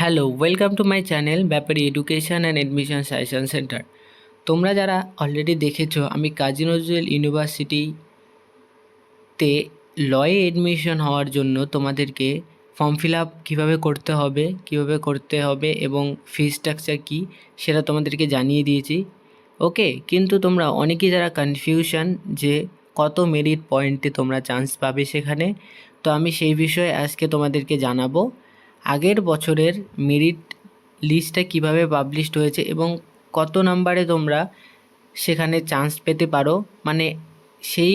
Hello welcome to my channel Bepari education and admission suggestion center তোমরা যারা already দেখেছ, আমি কাজী নজরুল ইউনিভার্সিটিতে লয়ে এডমিশন হওয়ার জন্য তোমাদেরকে ফর্ম ফিল আপ কীভাবে করতে হবে, কীভাবে করতে হবে এবং ফি স্ট্রাকচার কী সেটা তোমাদেরকে জানিয়ে দিয়েছি। ওকে, কিন্তু তোমরা অনেকেই যারা কনফিউশন যে কত মেরিট পয়েন্টে তোমরা চান্স পাবে সেখানে, তো আমি সেই বিষয়ে আজকে তোমাদেরকে জানাব। আগের বছরের মেরিট লিস্টটা কীভাবে পাবলিশড হয়েছে এবং কত নাম্বারে তোমরা সেখানে চান্স পেতে পারো? মানে সেই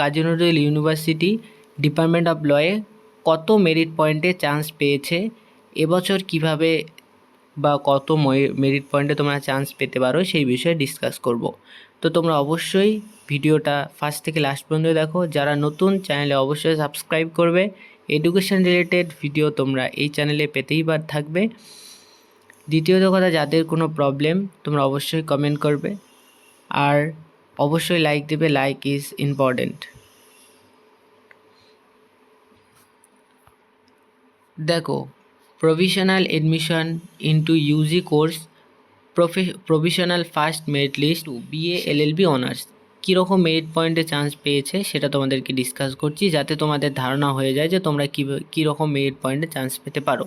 Kazi Nazrul university department of লয়ে কত মেরিট পয়েন্টে চান্স পেয়েছে? এবছর কীভাবে বা কত মেরিট পয়েন্টে তোমরা চান্স পেতে পারো সেই বিষয়ে ডিসকাস করব। তো তোমরা অবশ্যই ভিডিওটা ফার্স্ট থেকে লাস্ট পর্যন্ত দেখো। যারা নতুন চ্যানেলে অবশ্যই সাবস্ক্রাইব করবে। এডুকেশন রিলেটেড ভিডিও তোমরা এই চ্যানেলে পেতেই বা থাকবে। দ্বিতীয়ত কথা, যাদের কোনো প্রবলেম তোমরা অবশ্যই কমেন্ট করবে। আর অবশ্যই লাইক দেবে লাইক ইজ ইম্পর্টেন্ট দেখো provisional admission into UG course provisional first merit list BA LLB honours কীরকম মেরিট পয়েন্টে চান্স পেয়েছে সেটা তোমাদেরকে ডিসকাস করছি, যাতে তোমাদের ধারণা হয়ে যায় যে তোমরা কী, কীরকম মেরিট পয়েন্টে চান্স পেতে পারো।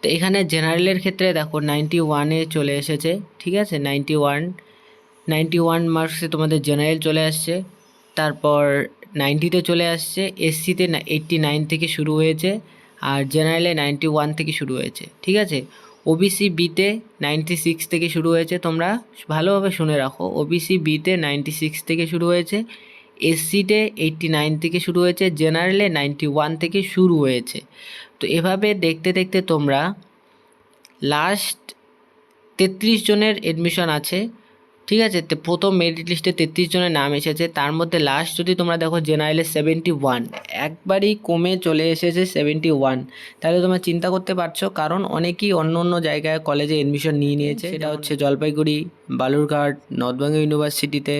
তো এখানে জেনারেলের ক্ষেত্রে দেখো নাইনটি ওয়ানে চলে এসেছে, ঠিক আছে? নাইনটি ওয়ান নাইনটি ওয়ান মার্কসে তোমাদের জেনারেল চলে আসছে, তারপর নাইনটিতে চলে আসছে এসসিতে এইট্টি নাইন থেকে শুরু হয়েছে, আর জেনারেলে নাইনটি ওয়ান থেকে শুরু হয়েছে, ঠিক আছে? ওবিসি বিতে নাইনটি সিক্স থেকে শুরু হয়েছে। তোমরা ভালোভাবে শুনে রাখো। ওবিসি বিতে নাইনটি সিক্স থেকে শুরু হয়েছে। এসসিতে এইট্টি নাইন থেকে শুরু হয়েছে। জেনারেলে নাইনটি ওয়ান থেকে শুরু হয়েছে। তো এভাবে দেখতে দেখতে তোমরা লাস্ট তেত্রিশ জনের এডমিশন আছে। ঠিক আছে? তো প্রথম মেরিট লিস্টে তেত্রিশ জনের নাম এসেছে। তার মধ্যে লাস্ট যদি তোমরা দেখো জেনারেলে সেভেন্টি ওয়ান একবারই কমে চলে এসেছে সেভেন্টি ওয়ান তাহলে তোমরা চিন্তা করতে পারছ কারণ অনেকেই অন্য অন্য জায়গায় কলেজে এডমিশন নিয়ে নিয়েছে। সেটা হচ্ছে জলপাইগুড়ি বালুরঘাট নর্থবেঙ্গল ইউনিভার্সিটিতে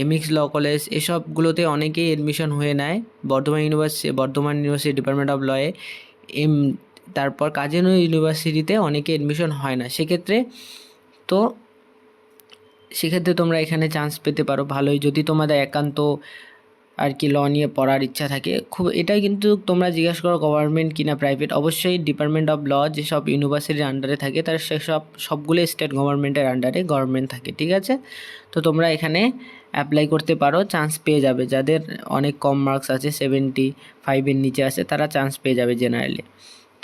এমএক্স ল কলেজ এসবগুলোতে অনেকেই এডমিশন হয়ে নেয়। Bardhaman university Bardhaman university department of লয়ে এম তারপর কাজী ইউনিভার্সিটিতে অনেকে এডমিশন হয় না। সেক্ষেত্রে তো সেক্ষেত্রে তোমরা এখানে চান্স পেতে পারো ভালোই। যদি তোমাদের একান্ত আর কি ল নিয়ে পড়ার ইচ্ছা থাকে, খুব এটাই কিন্তু তোমরা জিজ্ঞেস করো গভর্নমেন্ট কিনা প্রাইভেট অবশ্যই ডিপার্টমেন্ট অফ ল যেসব ইউনিভার্সিটির আন্ডারে থাকে, তার সেসব সবগুলো স্টেট গভর্নমেন্টের আন্ডারে গভর্নমেন্ট থাকে, ঠিক আছে? তো তোমরা এখানে অ্যাপ্লাই করতে পারো চান্স পেয়ে যাবে। যাদের অনেক কম মার্কস আছে সেভেন্টি ফাইভের নিচে আছে, তারা চান্স পেয়ে যাবে জেনারেলি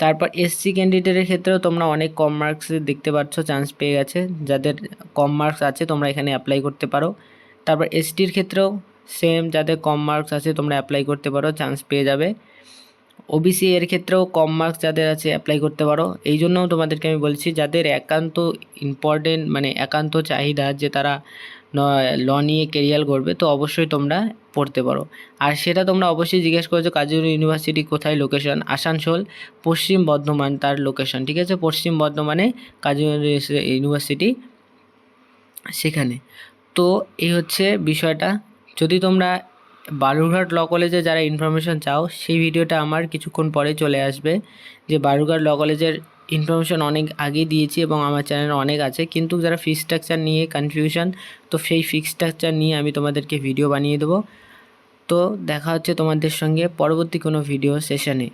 তারপর এসসি ক্যান্ডিডেটের ক্ষেত্রেও তোমরা অনেক কম মার্কস দেখতে পাচ্ছ চান্স পেয়ে গেছে। যাদের কম মার্কস আছে, তোমরা এখানে অ্যাপ্লাই করতে পারো। তারপর এসটির ক্ষেত্রেও সেম যাদের কম মার্কস আছে, তোমরা অ্যাপ্লাই করতে পারো চান্স পেয়ে যাবে। ওবিসি এর ক্ষেত্রেও কম মার্কস যাদের আছে অ্যাপ্লাই করতে পারো। এই জন্যও তোমাদেরকে আমি বলছি, যাদের একান্ত ইম্পর্টেন্ট মানে একান্ত চাহিদা, যে তারা ল নিয়ে কেরিয়ার করবে তো অবশ্যই তোমরা পড়তে পারো। আর সেটা তোমরা অবশ্যই জিজ্ঞেস করেছ কাজী ইউনিভার্সিটি কোথায় লোকেশন আসানসোল, পশ্চিম বর্ধমান তার লোকেশন ঠিক আছে? পশ্চিম বর্ধমানে কাজী ইউনিভার্সিটি সেখানে। তো এই হচ্ছে বিষয়টা। যদি তোমরা বালুরঘাট ল কলেজে যারা ইনফরমেশন চাও, সেই ভিডিওটা আমার কিছুক্ষণ পরে চলে আসবে, যে বালুরঘাট ল কলেজের ইনফরমেশন অনেক আগে দিয়েছি এবং আমার চ্যানেল অনেক আছে। কিন্তু যারা ফি স্ট্রাকচার নিয়ে কনফিউশন তো সেই ফিক্স স্ট্রাকচার নিয়ে আমি তোমাদেরকে ভিডিও বানিয়ে দেবো। তো দেখা হচ্ছে তোমাদের সঙ্গে পরবর্তী কোনো ভিডিও সেশনে